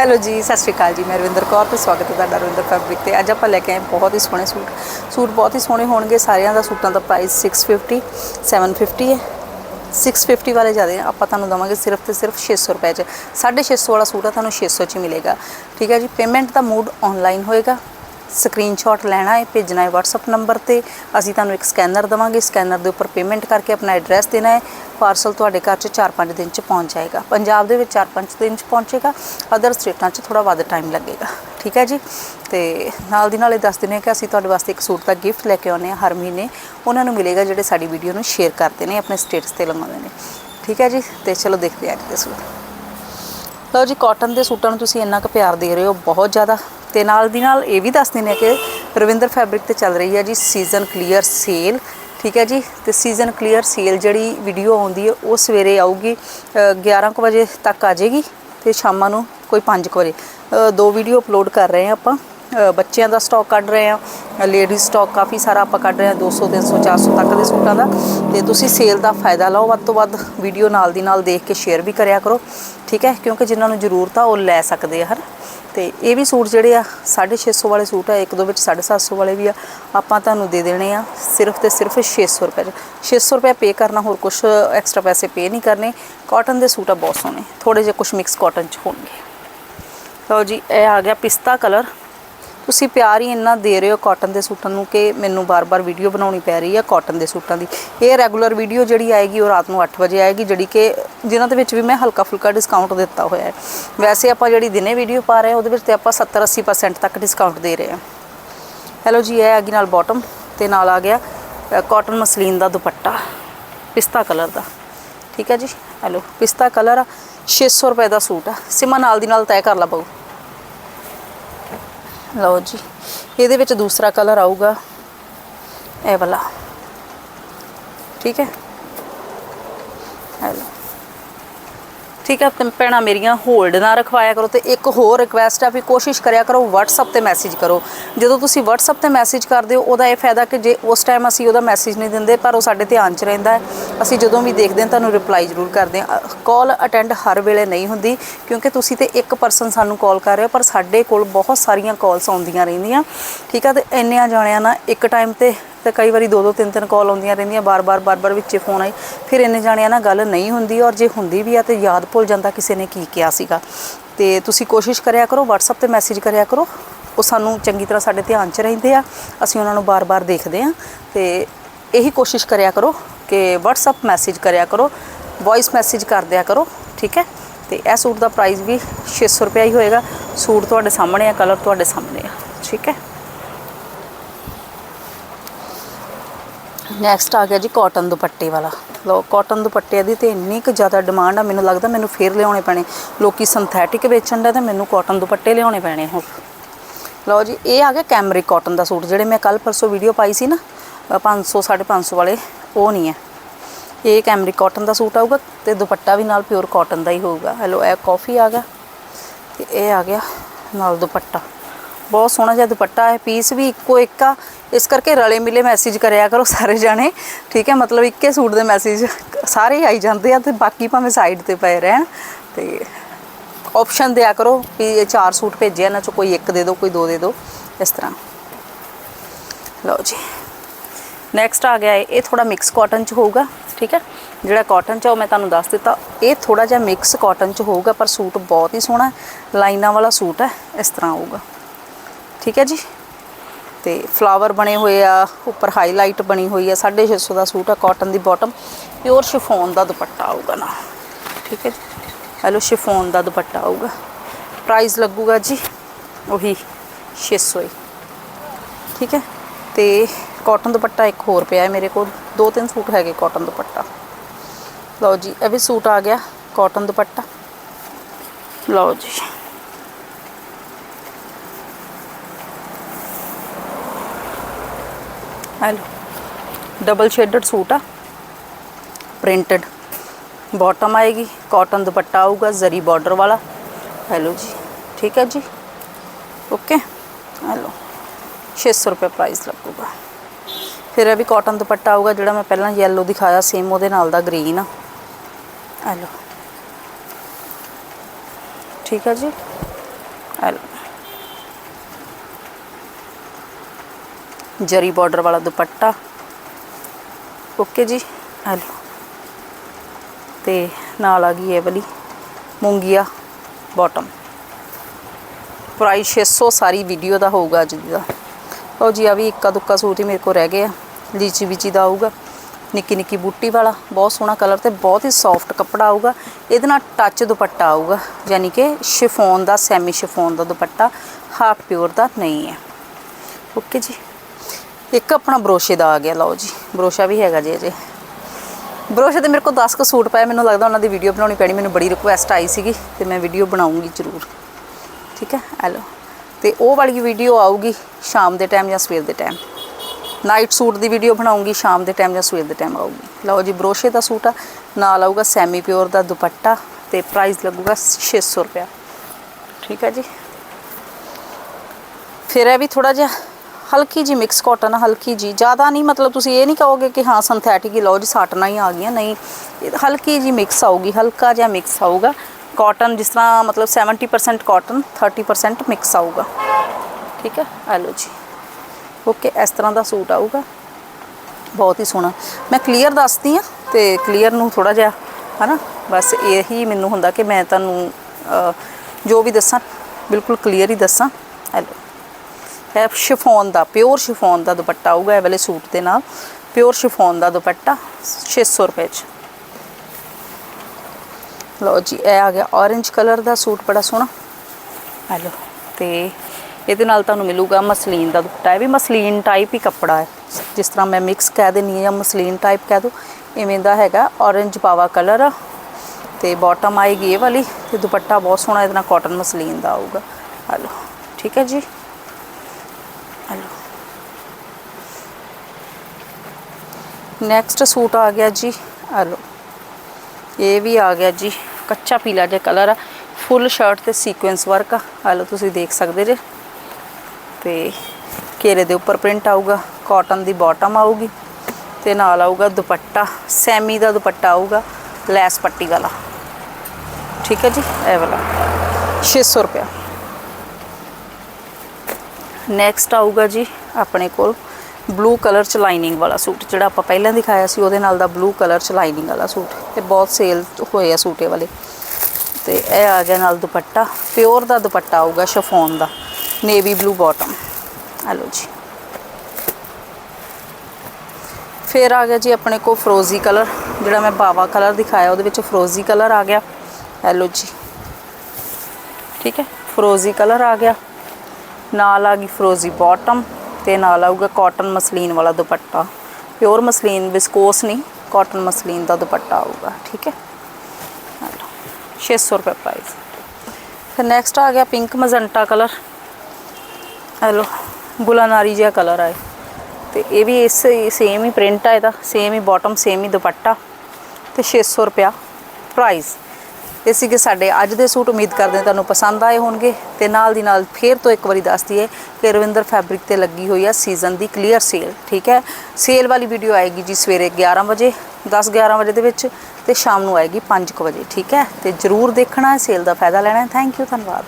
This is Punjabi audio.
ਹੈਲੋ ਜੀ ਸਤਿ ਸ਼੍ਰੀ ਅਕਾਲ ਜੀ। ਮੈਂ ਰਵਿੰਦਰ ਕੌਰ ਤੇ ਸਵਾਗਤ ਹੈ ਤੁਹਾਡਾ ਰਵਿੰਦਰ ਫੈਬਰਿਕ ਤੇ। ਅੱਜ ਆਪਾਂ ਲੈ ਕੇ ਆਏ ਬਹੁਤ ਹੀ ਸੋਹਣੇ ਸੂਟ। ਸੂਟ ਬਹੁਤ ਹੀ ਸੋਹਣੇ ਹੋਣਗੇ। ਸਾਰਿਆਂ ਦਾ ਸੂਟਾਂ ਦਾ ਪ੍ਰਾਈਸ 650 750 ਹੈ। 650 ਵਾਲੇ ਜ਼ਿਆਦਾ ਹੈ, ਆਪਾਂ ਤੁਹਾਨੂੰ ਦਵਾਂਗੇ ਸਿਰਫ ਤੇ ਸਿਰਫ 600 ਰੁਪਏ 'ਚ। 650 ਵਾਲਾ ਸੂਟ ਆ ਤੁਹਾਨੂੰ 600 'ਚ ਮਿਲੇਗਾ। ਠੀਕ ਹੈ ਜੀ ਪੇਮੈਂਟ ਦਾ ਮੂਡ ਆਨਲਾਈਨ ਹੋਏਗਾ। ਸਕਰੀਨਸ਼ਾਟ ਲੈਣਾ ਹੈ, ਭੇਜਣਾ ਹੈ WhatsApp ਨੰਬਰ ਤੇ। ਅਸੀਂ ਤੁਹਾਨੂੰ ਇੱਕ ਸਕੈਨਰ ਦਵਾਂਗੇ ਸਕੈਨਰ ਦੇ ਉੱਪਰ ਪੇਮੈਂਟ ਕਰਕੇ ਆਪਣਾ ਐਡਰੈਸ ਦੇਣਾ ਹੈ। ਪਾਰਸਲ ਤੁਹਾਡੇ ਘਰ 'ਚ 4-5 ਦਿਨ 'ਚ ਪਹੁੰਚ ਜਾਏਗਾ। ਪੰਜਾਬ ਦੇ ਵਿੱਚ 4-5 ਦਿਨ 'ਚ ਪਹੁੰਚੇਗਾ ਅਦਰ ਸਟੇਟਾਂ 'ਚ ਥੋੜਾ ਵੱਧ ਟਾਈਮ ਲੱਗੇਗਾ। ਠੀਕ ਹੈ ਜੀ? ਤੇ ਨਾਲ ਦੀ ਨਾਲ ਇਹ ਦੱਸ ਦਿੰਦੇ ਹਾਂ ਕਿ ਅਸੀਂ ਤੁਹਾਡੇ ਵਾਸਤੇ ਇੱਕ ਸੂਟ ਦਾ ਗਿਫਟ ਲੈ ਕੇ ਆਉਂਦੇ ਹਾਂ ਹਰ ਮਹੀਨੇ। ਉਹਨਾਂ ਨੂੰ ਮਿਲੇਗਾ ਜਿਹੜੇ ਸਾਡੀ ਵੀਡੀਓ ਨੂੰ ਸ਼ੇਅਰ ਕਰਦੇ ਨੇ, ਆਪਣੇ ਸਟੇਟਸ ਤੇ ਲਗਾਉਂਦੇ ਨੇ। ਠੀਕ ਹੈ ਜੀ? ਤੇ ਚਲੋ ਦੇਖਦੇ ਹਾਂ ਅੱਜ ਦੇ ਸੂਟ। ਲਓ ਜੀ ਕਾਟਨ ਦੇ ਸੂਟਾਂ ਨੂੰ ਤੁਸੀਂ ਇੰਨਾ ਕੁ ਪਿਆਰ ਦੇ ਰਹੇ ਹੋ, ਬਹੁਤ ਜ਼ਿਆਦਾ। ਤੇ ਨਾਲ ਦੀ ਨਾਲ ਇਹ ਵੀ ਦੱਸ ਦਿੰਦੇ ਹਾਂ ਕਿ ਰਵਿੰਦਰ ਫੈਬਰਿਕ ਤੇ ਚੱਲ ਰਹੀ ਹੈ ਜੀ ਸੀਜ਼ਨ ਕਲੀਅਰ ਸੇਲ ਠੀਕ ਹੈ ਜੀ? ਤੇ ਸੀਜ਼ਨ ਕਲੀਅਰ ਸੇਲ ਜਿਹੜੀ ਵੀਡੀਓ ਆਉਂਦੀ ਹੈ ਉਹ ਸਵੇਰੇ ਆਊਗੀ ਅ, 11 ਕੁ ਵਜੇ ਤੱਕ ਆ ਜਾਏਗੀ ਤੇ ਸ਼ਾਮਾਂ ਨੂੰ ਕੋਈ 5 ਕੁ ਵਜੇ। ਦੋ ਵੀਡੀਓ ਅਪਲੋਡ ਕਰ ਰਹੇ ਹਾਂ ਆਪਾਂ। ਬੱਚਿਆਂ ਦਾ ਸਟਾਕ ਕੱਢ ਰਹੇ ਹਾਂ ਲੇਡੀਜ਼ ਸਟਾਕ ਕਾਫੀ ਸਾਰਾ ਆਪਾਂ ਕੱਢ ਰਹੇ ਹਾਂ 200 300 400 ਤੱਕ ਦੇ ਸੂਟਾਂ ਦਾ। ਤੇ ਤੁਸੀਂ ਸੇਲ ਦਾ ਫਾਇਦਾ ਲਓ ਵੱਧ ਤੋਂ ਵੱਧ ਵੀਡੀਓ ਨਾਲ ਦੀ ਨਾਲ ਦੇਖ ਕੇ ਸ਼ੇਅਰ ਵੀ ਕਰਿਆ ਕਰੋ ਠੀਕ ਹੈ? ਕਿਉਂਕਿ ਜਿਨ੍ਹਾਂ ਨੂੰ ਜ਼ਰੂਰਤ ਆ ਉਹ ਲੈ ਸਕਦੇ ਆ ਹਨ? ਤੇ ਇਹ ਵੀ ਸੂਟ ਜਿਹੜੇ ਆ 650 ਵਾਲੇ ਸੂਟ ਆ, ਇੱਕ ਦੋ ਵਿੱਚ 750 ਵਾਲੇ ਵੀ ਆ। ਆਪਾਂ ਤੁਹਾਨੂੰ ਦੇ ਦੇਣੇ ਆ, ਸਿਰਫ ਤੇ ਸਿਰਫ 600 ਰੁਪਏ 'ਚ। 600 ਰੁਪਏ ਪੇ ਕਰਨਾ, ਹੋਰ ਕੁਝ ਐਕਸਟਰਾ ਪੈਸੇ ਪੇ ਨਹੀਂ ਕਰਨੇ। ਕਾਟਨ ਦੇ ਸੂਟ ਆ ਬਹੁਤ ਸੋਹਣੇ ਥੋੜੇ ਜਿਹਾ ਕੁਝ ਮਿਕਸ ਕਾਟਨ 'ਚ ਹੋਣਗੇ। ਲਓ ਜੀ, ਇਹ ਆ ਗਿਆ ਪਿਸਤਾ ਕਲਰ ਤੁਸੀਂ ਪਿਆਰ ਹੀ ਇੰਨਾ ਦੇ ਰਹੇ ਹੋ ਕਾਟਨ ਦੇ ਸੂਟਾਂ ਨੂੰ ਕਿ ਮੈਨੂੰ ਬਾਰ-ਬਾਰ ਵੀਡੀਓ ਬਣਾਉਣੀ ਪੈ ਰਹੀ ਹੈ ਕਾਟਨ ਦੇ ਸੂਟਾਂ ਦੀ। ਇਹ ਰੈਗੂਲਰ ਵੀਡੀਓ ਜਿਹੜੀ ਆਏਗੀ ਉਹ ਰਾਤ ਨੂੰ 8 ਵਜੇ ਆਏਗੀ, ਜਿਹੜੀ ਕਿ ਜਿਨ੍ਹਾਂ ਦੇ ਵਿੱਚ ਵੀ ਮੈਂ ਹਲਕਾ ਫੁਲਕਾ ਡਿਸਕਾਊਂਟ ਦਿੱਤਾ ਹੋਇਆ ਹੈ। ਵੈਸੇ ਆਪਾਂ ਜਿਹੜੀ ਦਿਨੇ ਵੀਡੀਓ ਪਾ ਰਹੇ ਹਾਂ, ਉਹਦੇ ਵਿੱਚ ਤੇ ਆਪਾਂ 70-80% ਤੱਕ ਡਿਸਕਾਊਂਟ ਦੇ ਰਹੇ ਹਾਂ। ਹੈਲੋ ਜੀ, ਇਹ ਆ ਗਈ ਨਾਲ ਬਾਟਮ ਤੇ ਨਾਲ ਆ ਗਿਆ ਕਾਟਨ ਮਸਲੀਨ ਦਾ ਦੁਪੱਟਾ, ਪਿਸਤਾ ਕਲਰ ਦਾ। ਠੀਕ ਹੈ ਜੀ? ਹੈਲੋ, ਪਿਸਤਾ ਕਲਰ ਆ 600 ਰੁਪਏ ਦਾ ਸੂਟ ਆ। ਸਿਮਾ ਨਾਲ ਦੀ ਨਾਲ ਤੈਅ ਕਰ ਲਾ ਬਹੂ ਲਓ ਜੀ ਇਹਦੇ ਵਿੱਚ ਦੂਸਰਾ ਕਲਰ ਆਊਗਾ ਇਹ ਵਾਲਾ। ਠੀਕ ਹੈ? ਠੀਕ ਹੈ, ਤੇ ਭੈਣਾਂ ਮੇਰੀਆਂ ਹੋਲਡ ਨਾ ਰਖਵਾਇਆ ਕਰੋ ਤੇ ਇੱਕ ਹੋਰ ਰਿਕਵੈਸਟ ਆ ਵੀ ਕੋਸ਼ਿਸ਼ ਕਰਿਆ ਕਰੋ WhatsApp ਤੇ ਮੈਸੇਜ ਕਰੋ। ਜਦੋਂ ਤੁਸੀਂ WhatsApp ਤੇ ਮੈਸੇਜ ਕਰਦੇ ਹੋ, ਉਹਦਾ ਇਹ ਫਾਇਦਾ ਕਿ ਜੇ ਉਸ ਟਾਈਮ ਅਸੀਂ ਉਹਦਾ ਮੈਸੇਜ ਨਹੀਂ ਦਿੰਦੇ, ਪਰ ਉਹ ਸਾਡੇ ਧਿਆਨ 'ਚ ਰਹਿੰਦਾ ਹੈ। ਅਸੀਂ ਜਦੋਂ ਵੀ ਦੇਖਦੇ ਹਾਂ, ਤੁਹਾਨੂੰ ਰਿਪਲਾਈ ਜ਼ਰੂਰ ਕਰਦੇ ਹਾਂ। ਕਾਲ ਅਟੈਂਡ ਹਰ ਵੇਲੇ ਨਹੀਂ ਹੁੰਦੀ, ਕਿਉਂਕਿ ਤੁਸੀਂ ਤੇ ਇੱਕ ਪਰਸਨ ਸਾਨੂੰ ਕਾਲ ਕਰ ਰਹੇ ਹੋ, ਪਰ ਸਾਡੇ ਕੋਲ ਬਹੁਤ ਸਾਰੀਆਂ ਕਾਲਸ ਆਉਂਦੀਆਂ ਰਹਿੰਦੀਆਂ। ਠੀਕ ਆ ਤੇ ਇੰਨਿਆਂ ਜਾਣਿਆਂ ਨਾਲ ਇੱਕ ਟਾਈਮ ਤੇ ਤੇ ਕਈ ਵਾਰੀ ਦੋ ਦੋ ਤਿੰਨ ਤਿੰਨ ਕਾਲ ਆਉਂਦੀਆਂ ਰਹਿੰਦੀਆਂ, ਬਾਰ-ਬਾਰ ਬਾਰ-ਬਾਰ ਵਿੱਚੇ ਫੋਨ ਆਈ। ਫਿਰ ਇੰਨੇ ਜਾਣਿਆਂ ਨਾਲ ਗੱਲ ਨਹੀਂ ਹੁੰਦੀ ਔਰ ਜੇ ਹੁੰਦੀ ਵੀ ਆ ਤੇ ਯਾਦ ਭੁੱਲ ਜਾਂਦਾ ਕਿਸੇ ਨੇ ਕੀ ਕਿਹਾ ਸੀਗਾ। ਤੇ ਤੁਸੀਂ ਕੋਸ਼ਿਸ਼ ਕਰਿਆ ਕਰੋ, WhatsApp ਤੇ ਮੈਸੇਜ ਕਰਿਆ ਕਰੋ। ਉਹ ਸਾਨੂੰ ਚੰਗੀ ਤਰ੍ਹਾਂ ਸਾਡੇ ਧਿਆਨ 'ਚ ਰਹਿੰਦੇ ਆ। ਅਸੀਂ ਉਹਨਾਂ ਨੂੰ ਬਾਰ-ਬਾਰ ਦੇਖਦੇ ਆ ਤੇ ਇਹੀ ਕੋਸ਼ਿਸ਼ ਕਰਿਆ ਕਰੋ ਕਿ WhatsApp ਮੈਸੇਜ ਕਰਿਆ ਕਰੋ ਵੌਇਸ ਮੈਸੇਜ ਕਰ ਦਿਆ ਕਰੋ, ਠੀਕ ਹੈ? ਤੇ ਇਹ ਸੂਟ ਦਾ ਪ੍ਰਾਈਸ ਵੀ 600 ਰੁਪਏ ਹੀ ਹੋਏਗਾ। ਸੂਟ ਤੁਹਾਡੇ ਸਾਹਮਣੇ ਆ ਕਲਰ ਤੁਹਾਡੇ ਸਾਹਮਣੇ ਆ, ਠੀਕ ਹੈ? ਨੈਕਸਟ ਆ ਗਿਆ ਜੀ ਕਾਟਨ ਦੁਪੱਟੇ ਵਾਲਾ। ਲੋ ਕਾਟਨ ਦੁਪੱਟੇ ਦੀ ਤੇ ਇੰਨੀ ਕੁ ਜ਼ਿਆਦਾ ਡਿਮਾਂਡ ਆ, ਮੈਨੂੰ ਲੱਗਦਾ ਮੈਨੂੰ ਫੇਰ ਲਿਆਉਣੇ ਪੈਣੇ। ਲੋਕੀ ਸਿੰਥੈਟਿਕ ਵੇਚਣ ਦਾ ਤੇ ਮੈਨੂੰ ਕਾਟਨ ਦੁਪੱਟੇ ਲਿਆਉਣੇ ਪੈਣੇ ਹੁਣ। ਲਓ ਜੀ, ਇਹ ਆ ਗਿਆ ਕੈਮਰਿਕ ਕਾਟਨ ਦਾ ਸੂਟ, ਜਿਹੜੇ ਮੈਂ ਕੱਲ ਪਰਸੋਂ ਵੀਡੀਓ ਪਾਈ ਸੀ ਨਾ ਅ 500 550 ਵਾਲੇ, ਉਹ ਨਹੀਂ ਹੈ। ਇਹ ਕੈਮਰਿਕ ਕਾਟਨ ਦਾ ਸੂਟ ਆਊਗਾ ਤੇ ਦੁਪੱਟਾ ਵੀ ਨਾਲ ਪਿਓਰ ਕਾਟਨ ਦਾ ਹੀ ਹੋਊਗਾ। ਹੈਲੋ, ਇਹ ਕਾਫੀ ਆ ਗਿਆ ਤੇ ਇਹ ਆ ਗਿਆ ਨਾਲ ਦੁਪੱਟਾ। ਬਹੁਤ ਸੋਹਣਾ ਜਿਹਾ ਦੁਪੱਟਾ ਹੈ ਪੀਸ ਵੀ ਇੱਕੋ ਇੱਕ ਆ। ਇਸ ਕਰਕੇ ਰਲੇ ਮਿਲੇ ਮੈਸੇਜ ਕਰਿਆ ਕਰੋ ਸਾਰੇ ਜਾਣੇ। ਠੀਕ ਹੈ, ਮਤਲਬ ਇੱਕੇ ਸੂਟ ਦੇ ਮੈਸੇਜ ਸਾਰੇ ਆਈ ਜਾਂਦੇ ਆ ਤੇ ਬਾਕੀ ਭਾਵੇਂ ਸਾਈਡ ਤੇ ਪਏ ਰਹਿਣ। ਤੇ ਆਪਸ਼ਨ ਦਿਆ ਕਰੋ ਵੀ ਇਹ ਚਾਰ ਸੂਟ ਭੇਜਿਆ ਇਹਨਾਂ ਚੋਂ ਕੋਈ ਇੱਕ ਦੇ ਦਿਓ, ਕੋਈ ਦੋ ਦੇ ਦਿਓ। ਇਸ ਤਰ੍ਹਾਂ। ਲਓ ਜੀ। ਨੈਕਸਟ ਆ ਗਿਆ ਇਹ ਥੋੜਾ ਮਿਕਸ ਕਾਟਨ ਚ ਹੋਊਗਾ, ਠੀਕ ਹੈ? ਜਿਹੜਾ ਕਾਟਨ ਚ ਉਹ ਮੈਂ ਤੁਹਾਨੂੰ ਦੱਸ ਦਿੱਤਾ। ਇਹ ਥੋੜਾ ਜਿਹਾ ਮਿਕਸ ਕਾਟਨ ਚ ਹੋਊਗਾ, ਪਰ ਸੂਟ ਬਹੁਤ ਹੀ ਸੋਹਣਾ ਲਾਈਨਾਂ ਵਾਲਾ ਸੂਟ ਹੈ, ਇਸ ਤਰ੍ਹਾਂ ਹੋਊਗਾ। ਠੀਕ ਹੈ ਜੀ ਤੇ ਫਲਾਵਰ ਬਣੇ ਹੋਏ ਆ ਉੱਪਰ ਹਾਈਲਾਈਟ ਬਣੀ ਹੋਈ ਆ 650 ਦਾ ਸੂਟ ਆ ਕਾਟਨ ਦੀ ਬਾਟਮ ਪਿਓਰ ਸ਼ਿਫੋਨ ਦਾ ਦੁਪੱਟਾ ਆਊਗਾ ਨਾ ਠੀਕ ਹੈ ਜੀ ਹੈਲੋ ਸ਼ਿਫੋਨ ਦਾ ਦੁਪੱਟਾ ਆਊਗਾ ਪ੍ਰਾਈਸ ਲੱਗੂਗਾ ਜੀ ਉਹੀ 600 ਹੀ ਠੀਕ ਹੈ ਤੇ ਕਾਟਨ ਦੁਪੱਟਾ ਇੱਕ ਹੋਰ ਪਿਆ ਹੈ ਮੇਰੇ ਕੋਲ ਦੋ ਤਿੰਨ ਸੂਟ ਹੈਗੇ ਕਾਟਨ ਦੁਪੱਟਾ ਲਓ ਜੀ ਇਹ ਵੀ ਸੂਟ ਆ ਗਿਆ ਕਾਟਨ ਦੁਪੱਟਾ ਲਓ ਜੀ ਹੈਲੋ ਡਬਲ ਸ਼ੇਡਡ ਸੂਟ ਆ? ਪ੍ਰਿੰਟਡ ਬਾਟਮ ਆਏਗੀ ਕਾਟਨ ਦੁਪੱਟਾ ਆਊਗਾ, ਜ਼ਰੀ ਬਾਰਡਰ ਵਾਲਾ। ਹੈਲੋ ਜੀ, ਠੀਕ ਹੈ ਜੀ? ਓਕੇ ਹੈਲੋ 600 ਰੁਪਏ ਪ੍ਰਾਈਸ ਲੱਗੂਗਾ। ਫਿਰ ਇਹ ਵੀ ਕਾਟਨ ਦੁਪੱਟਾ ਆਊਗਾ, ਜਿਹੜਾ ਮੈਂ ਪਹਿਲਾਂ ਯੈਲੋ ਦਿਖਾਇਆ ਸੇਮ ਉਹਦੇ ਨਾਲ ਦਾ ਗ੍ਰੀਨ ਆ। ਹੈਲੋ ਠੀਕ ਹੈ ਜੀ? ਹੈਲੋ ਜਰੀ ਬਾਰਡਰ ਵਾਲਾ ਦੁਪੱਟਾ। ਓਕੇ ਜੀ, ਆ ਲਓ। ਤੇ ਨਾਲ ਆ ਗਈ ਇਹ ਵਾਲੀ ਮੂੰਗੀਆ ਬਾਟਮ ਪ੍ਰਾਈਸ 600 ਸਾਰੀ ਵੀਡੀਓ ਦਾ ਹੋਊਗਾ ਅੱਜ ਦਾ ਉਹ ਜੀ, ਆ ਵੀ ਇੱਕਾ ਦੁੱਕਾ ਸੂਟ ਹੀ ਮੇਰੇ ਕੋਲ ਰਹਿ ਗਏ ਆ। ਲੀਚੀ ਵਿਚੀ ਦਾ ਆਊਗਾ। ਨਿੱਕੀ ਨਿੱਕੀ ਬੂਟੀ ਵਾਲਾ, ਬਹੁਤ ਸੋਹਣਾ ਕਲਰ ਤੇ ਬਹੁਤ ਹੀ ਸੌਫਟ ਕੱਪੜਾ ਆਊਗਾ। ਇਹਦੇ ਨਾਲ ਟੱਚ ਦੁਪੱਟਾ ਆਊਗਾ, ਯਾਨੀ ਕਿ ਸ਼ਿਫੋਨ ਦਾ ਸੈਮੀ ਸ਼ਿਫੋਨ ਦਾ ਦੁਪੱਟਾ ਹਾਫ ਪਿਓਰ ਦਾ ਨਹੀਂ ਹੈ। ਓਕੇ ਜੀ। ਇੱਕ ਆਪਣਾ ਬਰੋਸ਼ੇ ਦਾ ਆ ਗਿਆ, ਲਓ ਜੀ। ਬਰੋਸ਼ਾ ਵੀ ਹੈਗਾ ਜੀ ਅਜੇ। ਬਰੋਸ਼ੇ ਦੇ ਮੇਰੇ ਕੋਲ 10 ਕੁ ਸੂਟ ਪਏ, ਮੈਨੂੰ ਲੱਗਦਾ ਉਹਨਾਂ ਦੀ ਵੀਡੀਓ ਬਣਾਉਣੀ ਪੈਣੀ, ਮੈਨੂੰ ਬੜੀ ਰਿਕੁਐਸਟ ਆਈ ਸੀਗੀ ਤੇ ਮੈਂ ਵੀਡੀਓ ਬਣਾਉਂਗੀ ਜ਼ਰੂਰ। ਠੀਕ ਹੈ? ਆ ਲਓ। ਤੇ ਉਹ ਵਾਲੀ ਵੀਡੀਓ ਆਊਗੀ ਸ਼ਾਮ ਦੇ ਟਾਈਮ ਜਾਂ ਸਵੇਰ ਦੇ ਟਾਈਮ ਨਾਈਟ ਸੂਟ ਦੀ ਵੀਡੀਓ ਬਣਾਉਂਗੀ, ਸ਼ਾਮ ਦੇ ਟਾਈਮ ਜਾਂ ਸਵੇਰ ਦੇ ਟਾਈਮ ਆਊਗੀ। ਲਓ ਜੀ, ਬਰੋਸ਼ੇ ਦਾ ਸੂਟ ਆ, ਨਾਲ ਆਊਗਾ ਸੈਮੀ ਪਿਓਰ ਦਾ ਦੁਪੱਟਾ ਤੇ ਪ੍ਰਾਈਸ ਲੱਗੂਗਾ 600 ਰੁਪਇਆ। ਠੀਕ ਹੈ ਜੀ? ਫਿਰ ਇਹ ਵੀ ਥੋੜਾ ਜਿਹਾ ਹਲਕੀ ਜੀ ਮਿਕਸ ਕਾਟਨ ਹਲਕੀ ਜੀ ਜ਼ਿਆਦਾ ਨਹੀਂ, ਮਤਲਬ ਤੁਸੀਂ ਇਹ ਨਹੀਂ ਕਹੋਗੇ ਕਿ ਹਾਂ ਸਿੰਥੈਟਿਕ ਹੀ ਲਓ ਜੀ, ਸਾਟਣਾ ਹੀ ਆ ਗਈਆਂ। ਨਹੀਂ, ਇਹ ਹਲਕੀ ਜੀ ਮਿਕਸ ਆਊਗੀ, ਹਲਕਾ ਜਿਹਾ ਮਿਕਸ ਆਊਗਾ। ਕਾਟਨ ਜਿਸ ਤਰ੍ਹਾਂ ਮਤਲਬ 70% ਕਾਟਨ 30% ਮਿਕਸ ਆਊਗਾ। ਠੀਕ ਹੈ? ਆ ਲਓ ਜੀ। ਓਕੇ ਇਸ ਤਰ੍ਹਾਂ ਦਾ ਸੂਟ ਆਊਗਾ। ਬਹੁਤ ਹੀ ਸੋਹਣਾ। ਮੈਂ ਕਲੀਅਰ ਦੱਸਦੀ ਆ ਤੇ ਕਲੀਅਰ ਨੂੰ ਥੋੜਾ ਜਿਹਾ, ਹਨਾ? ਬਸ ਇਹੀ ਮੈਨੂੰ ਹੁੰਦਾ ਕਿ ਮੈਂ ਤੁਹਾਨੂੰ ਜੋ ਵੀ ਦੱਸਾਂ, ਬਿਲਕੁਲ ਕਲੀਅਰ ਹੀ ਦੱਸਾਂ। ਆ ਹੈ ਸ਼ਿਫੋਨ ਦਾ, ਪਿਓਰ ਸ਼ਿਫੋਨ ਦਾ ਦੁਪੱਟਾ ਆਊਗਾ ਇਹ ਵਾਲੇ ਸੂਟ ਦੇ ਨਾਲ। ਪਿਓਰ ਸ਼ਿਫੋਨ ਦਾ ਦੁਪੱਟਾ 600 ਰੁਪਏ ਚ। ਲਓ ਜੀ, ਇਹ ਆ ਗਿਆ orange ਕਲਰ ਦਾ ਸੂਟ, ਬੜਾ ਸੋਹਣਾ। ਆ ਲਓ, ਤੇ ਇਹਦੇ ਨਾਲ ਤੁਹਾਨੂੰ ਮਿਲੂਗਾ ਮਸਲੀਨ ਦਾ ਦੁਪੱਟਾ। ਇਹ ਵੀ ਮਸਲੀਨ ਟਾਈਪ ਹੀ ਕੱਪੜਾ ਹੈ। ਜਿਸ ਤਰ੍ਹਾਂ ਮੈਂ ਮਿਕਸ ਕਹਿ ਦਿੰਨੀ ਹਾਂ ਜਾਂ ਮਸਲੀਨ ਟਾਈਪ ਕਹਿ ਦੋ, ਇਵੇਂ ਦਾ ਹੈਗਾ orange ਪਾਵਾ ਕਲਰ ਤੇ ਬਾਟਮ ਆਏਗੀ ਇਹ ਵਾਲੀ, ਤੇ ਦੁਪੱਟਾ ਬਹੁਤ ਸੋਹਣਾ ਇਹਦੇ ਨਾਲ ਕਾਟਨ ਮਸਲੀਨ ਦਾ ਆਊਗਾ। ਆ ਲਓ, ਠੀਕ ਹੈ ਜੀ? ਹਲੋ। ਨੈਕਸਟ ਸੂਟ ਆ ਗਿਆ ਜੀ, ਹਲੋ। ਇਹ ਵੀ ਆ ਗਿਆ ਜੀ, ਕੱਚਾ ਪੀਲਾ ਜਿਹਾ ਕਲਰ ਆ। ਫੁੱਲ ਸ਼ਰਟ ਤੇ ਸੀਕੁਐਂਸ ਵਰਕ ਆ। ਹਲੋ, ਤੁਸੀਂ ਦੇਖ ਸਕਦੇ ਜੇ। ਤੇ ਘੇਰੇ ਦੇ ਉੱਪਰ ਪ੍ਰਿੰਟ ਆਊਗਾ ਕਾਟਨ ਦੀ ਬਾਟਮ ਆਊਗੀ। ਤੇ ਨਾਲ ਆਊਗਾ ਦੁਪੱਟਾ ਸੈਮੀ ਦਾ ਦੁਪੱਟਾ ਆਊਗਾ, ਲੈਸ ਪੱਟੀ ਵਾਲਾ। ਠੀਕ ਹੈ ਜੀ, ਇਹ ਵਾਲਾ। 600 ਰੁਪਏ ਨੈਕਸਟ ਆਊਗਾ ਜੀ ਆਪਣੇ ਕੋਲ ਬਲੂ ਕਲਰ ਚ ਲਾਈਨਿੰਗ ਵਾਲਾ ਸੂਟ, ਜਿਹੜਾ ਆਪਾਂ ਪਹਿਲਾਂ ਦਿਖਾਇਆ ਸੀ, ਉਹਦੇ ਨਾਲ ਦਾ ਬਲੂ ਕਲਰ ਚ ਲਾਈਨਿੰਗ ਵਾਲਾ ਸੂਟ। ਇਹ ਬਹੁਤ ਸੇਲ ਹੋਏ ਆ ਸੂਟੇ ਵਾਲੇ। ਤੇ ਇਹ ਆ ਗਿਆ ਨਾਲ ਦੁਪੱਟਾ ਪਿਓਰ ਦਾ ਦੁਪੱਟਾ ਆਊਗਾ ਸ਼ਫੋਨ ਦਾ ਨੇਵੀ ਬਲੂ ਬਾਟਮ ਆ ਲਓ ਜੀ। ਫਿਰ ਆ ਗਿਆ ਜੀ ਆਪਣੇ ਕੋਲ ਫਰੋਜ਼ੀ ਕਲਰ ਜਿਹੜਾ ਮੈਂ ਬਾਵਾ ਕਲਰ ਦਿਖਾਇਆ, ਉਹਦੇ ਵਿੱਚ ਫਰੋਜ਼ੀ ਕਲਰ ਆ ਗਿਆ। ਇਹ ਲਓ ਜੀ। ਠੀਕ ਹੈ? ਫਰੋਜ਼ੀ ਕਲਰ ਆ ਗਿਆ। ਨਾਲ ਆ ਗਈ ਫਰੋਜ਼ੀ ਬਾਟਮ ਤੇ ਨਾਲ ਆਊਗਾ ਕਾਟਨ ਮਸਲੀਨ ਵਾਲਾ ਦੁਪੱਟਾ। ਪਿਓਰ ਮਸਲੀਨ ਵਿਸਕੋਸ ਨਹੀਂ ਕਾਟਨ ਮਸਲੀਨ ਦਾ ਦੁਪੱਟਾ ਆਊਗਾ, ਠੀਕ ਹੈ? ਆ ਲਓ 600 ਰੁਪਏ ਪ੍ਰਾਈਸ ਫਿਰ ਨੈਕਸਟ ਆ ਗਿਆ ਪਿੰਕ ਮਜ਼ੰਟਾ ਕਲਰ ਹੈਲੋ, ਗੁਲਾਨਾਰੀ ਜਿਹਾ ਕਲਰ ਆਏ ਤੇ ਇਹ ਵੀ ਇਸ ਸੇਮ ਹੀ ਪ੍ਰਿੰਟ ਆ ਇਹਦਾ ਸੇਮ ਹੀ ਬਾਟਮ ਸੇਮ ਹੀ ਦੁਪੱਟਾ। ਤੇ 600 ਰੁਪਿਆ ਪ੍ਰਾਈਸ ਇਹ ਸੀਗੇ ਸਾਡੇ ਅੱਜ ਦੇ ਸੂਟ। ਉਮੀਦ ਕਰਦੇ ਹਾਂ ਤੁਹਾਨੂੰ ਪਸੰਦ ਆਏ ਹੋਣਗੇ ਤੇ ਨਾਲ ਦੀ ਨਾਲ ਫੇਰ ਤੋਂ ਇੱਕ ਵਾਰੀ ਦੱਸ ਦਈਏ ਕਿ ਰਵਿੰਦਰ ਫੈਬਰਿਕ ਤੇ ਲੱਗੀ ਹੋਈ ਆ ਸੀਜ਼ਨ ਦੀ ਕਲੀਅਰ ਸੇਲ ਠੀਕ ਹੈ? ਸੇਲ ਵਾਲੀ ਵੀਡੀਓ ਆਏਗੀ ਜੀ ਸਵੇਰੇ 11 ਵਜੇ 10 11 ਵਜੇ ਦੇ ਵਿੱਚ ਤੇ ਸ਼ਾਮ ਨੂੰ ਆਏਗੀ 5 ਵਜੇ, ਠੀਕ ਹੈ? ਤੇ ਜਰੂਰ ਦੇਖਣਾ ਸੇਲ ਦਾ ਫਾਇਦਾ ਲੈਣਾ ਥੈਂਕ ਯੂ ਧੰਨਵਾਦ।